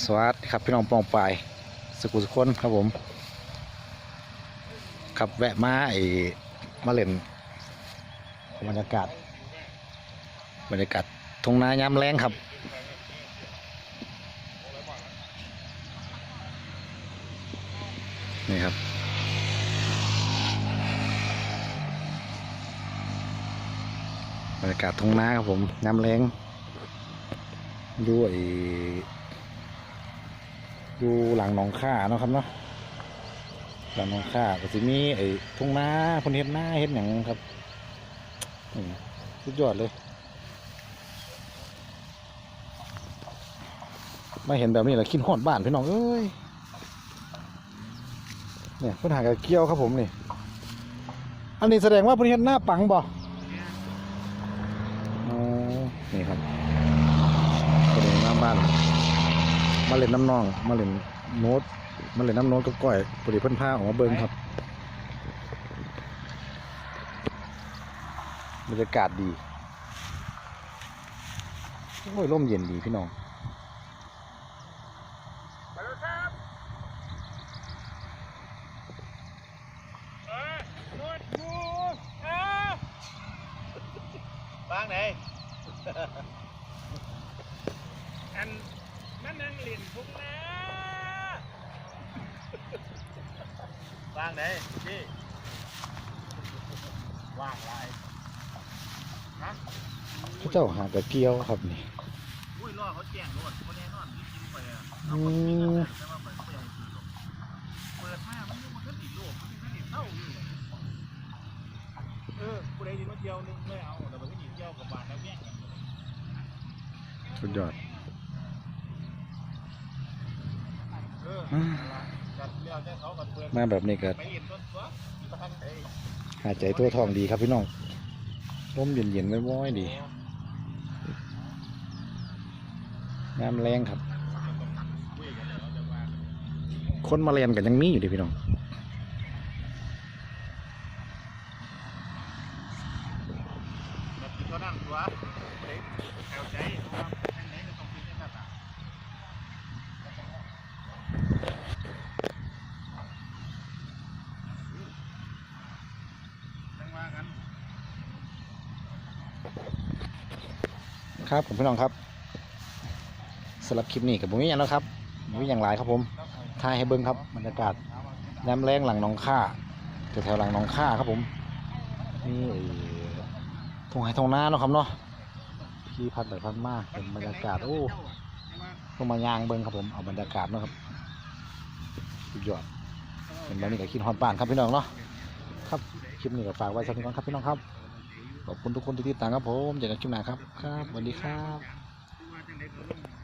สวัสดีครับพี่น้องปองปายสกุลสุคนครับผมครับแวะมาไอ้มาเล่นบรรยากาศ บรรยากาศทงนายามแรงครับนี่ครับบรรยากาศทงนาครับผมยามแรงอยู่ไอยู่หลังหนองข่าเนาะครับเนาะหลังหนองข่าก็สิมีไอ้ทุ่งนาเพนเฮ็ดนาเฮ็ดหยังครับนี่สุดยอดเลย มาเห็นแบบนี้แล้วคิดฮอดบ้านพี่น้องเอ้ยเนี่ยเพิ่นหากระเกี้ยวครับผมนี่ อันนี้แสดงว่าเพิ่นเฮ็ดหน้าปังบ่อ๋อนี่ครับก็เลยหน้าบ้าน มาเล่นน้ำนอง มาเล่นโน้ตมาเล่นน้ำโน้ตกับก้อยพอดีเพิ่นพาออกมาเบิ่งครับบรรยากาศดีโอ้ยร่มเย็นดีพี่น้องไปแล้วครับเออนวดหมูเออบ้างไหนอัน นั่นนั่งเล่นพุ่งนะบ้างไหนพี่ว่างไรฮะพระเจ้าหากระเกี้ยวครับนี่อุ้ยรอเขาแจ้งรถคนแน่นอนที่กินไปอะอืมแต่ว่าเปิดไม่ยังกินหรอกเปิดมามันยังมันก็ติดโลกมันก็ติดเท่าอยู่เออผู้ใดดีมาเที่ยวนึงไม่เอาแต่มันก็หนีเที่ยวกับบาทแล้วเนี่ยสุดยอดเออจัดเลี้ยวใจเขากับเปิด มาแบบนี้ก็ไปเห็นต้นตัวบ้านไหายใจตัวทองดีครับพี่น้องร่มเย็นๆไว้ๆดีน้ำแรงครับ คนมาเรียนกันยังมีอยู่ดิพี่น้องแบบที่เขานั่งตัวผู้ใดแถวใจว่าทางไหนจะต้องกินได้ขนาด จัง ว่ากันครับผมพี่น้องครับสำหรับคลิปนี้กับผมมีอย่างแล้วครับมีอย่างไรครับผมถ่ายให้เบิ้งครับบรรยากาศน้ำแรงหลังหนองค่าแถวหลังหนองค่าครับผมนี่ทงไห้ทงน้าเนาะครับเนาะที่พัดไปพัดมาเป็นบรรยากาศโอ้ต้องมายางเบิ้งครับผมเอาบรรยากาศเนาะครับสุดยอดเป็นแบบนี้กับคิดฮอนป่านครับพี่น้องเนาะ ครับ คลิปนี้ก็ฝากไว้สำหรับน้องครับพี่น้องครับ ขอบคุณทุกคนที่ติดตามครับผมอย่กันคลิปหน้าครับ ครับสวัสดีครับ